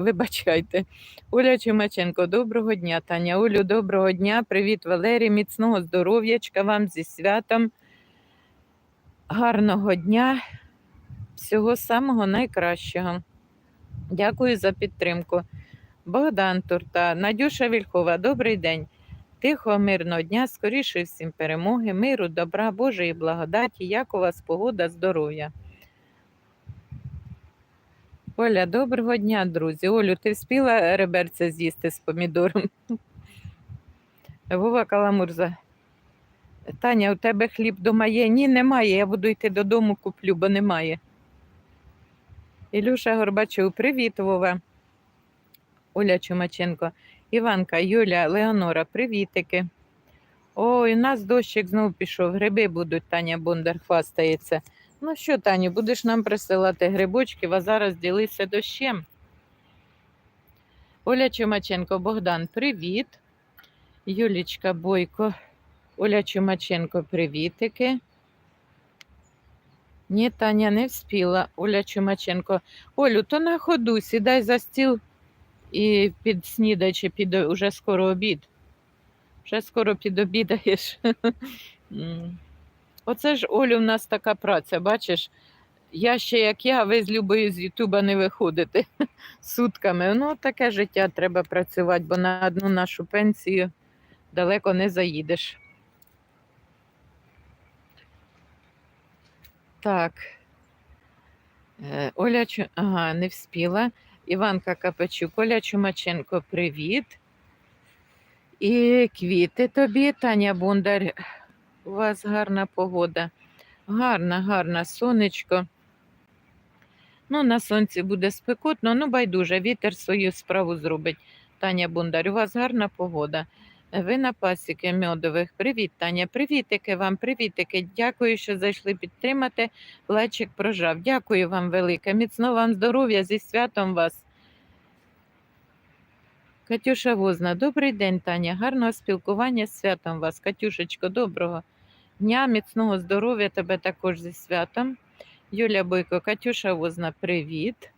Вибачайте. Оля Чумаченко, доброго дня, Таня. Олю, доброго дня. Привіт, Валерій. Міцного здоров'ячка вам зі святом. Гарного дня. Всього самого найкращого. Дякую за підтримку. Богдан Турта, Надюша Вільхова, добрий день. Тихого, мирного дня, скоріше всім перемоги, миру, добра, Божої благодаті, як у вас погода, здоров'я. Оля, доброго дня, друзі. Олю, ти вспіла реберця з'їсти з помідором? Вова Каламурза. Таня, у тебе хліб дома є? Ні, немає. Я буду йти додому, куплю, бо немає. Ілюша Горбачов, привіт, Вова. Оля Чумаченко, Іванка, Юля, Леонора, привітики. Ой, у нас дощик знов пішов, гриби будуть, Таня Бондар хвастається. Ну що, Таню, будеш нам присилати грибочків, а зараз ділися дощем. Оля Чумаченко, Богдан, привіт. Юлічка Бойко, Оля Чумаченко, привітики. Ні, Таня не вспіла. Оля Чумаченко. Олю, то на ходу, сідай за стіл і під снідай, чи під уже скоро обід. Вже скоро підобідаєш. Оце ж Олю, в нас така праця, бачиш. Я ще як я, ви з Любою з Ютуба не виходите сутками. Ну, таке життя треба працювати, бо на одну нашу пенсію далеко не заїдеш. Так. Е, Оля Чу... Ага, не вспіла. Іванка Капачук, Оля Чумаченко, привіт. І квіти тобі, Таня Бондар. У вас гарна погода. Гарна, гарна сонечко. Ну, на сонці буде спекотно, ну байдуже, вітер свою справу зробить. Таня Бондар, у вас гарна погода. Ви на пасіки мьодових. Привіт, Таня. Привітики вам, привітики. Дякую, що зайшли підтримати. Лечик прожав. Дякую вам велике. Міцного вам здоров'я зі святом вас. Катюша Возна, добрий день, Таня. Гарного спілкування з святом вас. Катюшечко, доброго дня, міцного здоров'я тебе також зі святом. Юля Бойко, Катюша Возна, привіт.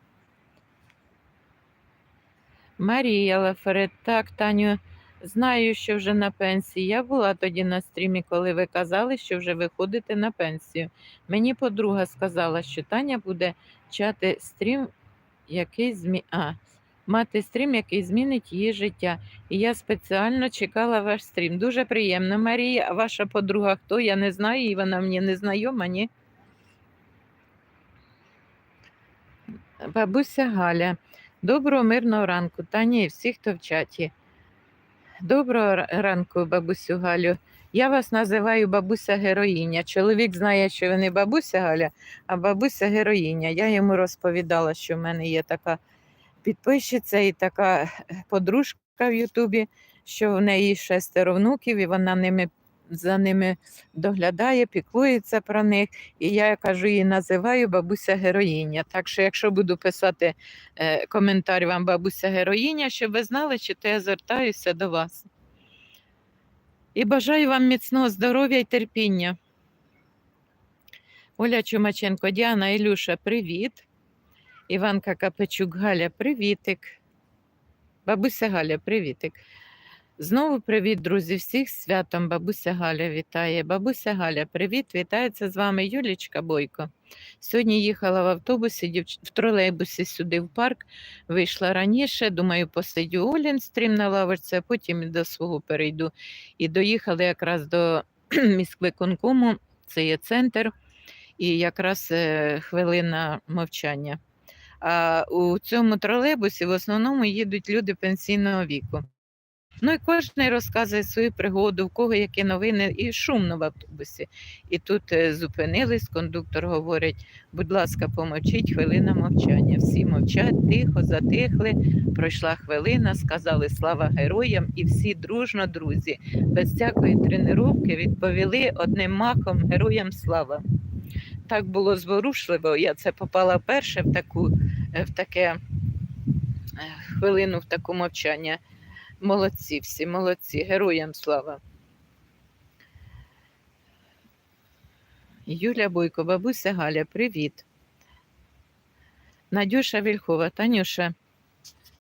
Марія Лаферет, так, Таню, знаю, що вже на пенсії. Я була тоді на стрімі, коли ви казали, що вже виходите на пенсію. Мені подруга сказала, що Таня буде чати стрім, який змі... а, мати стрім, який змінить її життя. І я спеціально чекала ваш стрім. Дуже приємно, Марія. Ваша подруга хто? Я не знаю, і вона мені не знайома, ні. Бабуся Галя. Доброго мирного ранку, Таня і всі, хто в чаті. Доброго ранку, бабусю Галю. Я вас називаю бабуся героїня. Чоловік знає, що ви не бабуся Галя, а бабуся героїня. Я йому розповідала, що в мене є така підписчиця і така подружка в Ютубі, що в неї шестеро внуків, і вона ними, за ними доглядає, піклується про них. І я кажу, її називаю бабуся героїня. Так що, якщо буду писати е, коментар вам бабуся героїня, щоб ви знали, що то я звертаюся до вас. І бажаю вам міцного здоров'я і терпіння. Оля Чумаченко, Діана Ілюша, привіт. Іванка Капечук, Галя, привітик. Бабуся Галя, привітик. Знову привіт, друзі, всіх святом. Бабуся Галя вітає. Бабуся Галя, привіт, вітається з вами Юлічка Бойко. Сьогодні їхала в автобусі, в тролейбусі сюди в парк, вийшла раніше, думаю, посидю Олін стрім на лавочці, а потім і до свого перейду. І доїхали якраз до міськвиконкому, це є центр, і якраз е, хвилина мовчання. А у цьому тролейбусі в основному їдуть люди пенсійного віку. Ну і кожен розказує свою пригоду, в кого які новини, і шумно в автобусі. І тут е, зупинились, кондуктор говорить: будь ласка, помовчіть, хвилина мовчання. Всі мовчать, тихо, затихли. Пройшла хвилина, сказали слава героям, і всі дружно, друзі, без всякої тренування відповіли одним махом героям слава. Так було зворушливо. Я це попала вперше в таку в таке е, хвилину, в таку мовчання. Молодці всі, молодці, героям слава. Юля Бойко, бабуся Галя, привіт. Надюша Вільхова, Танюша,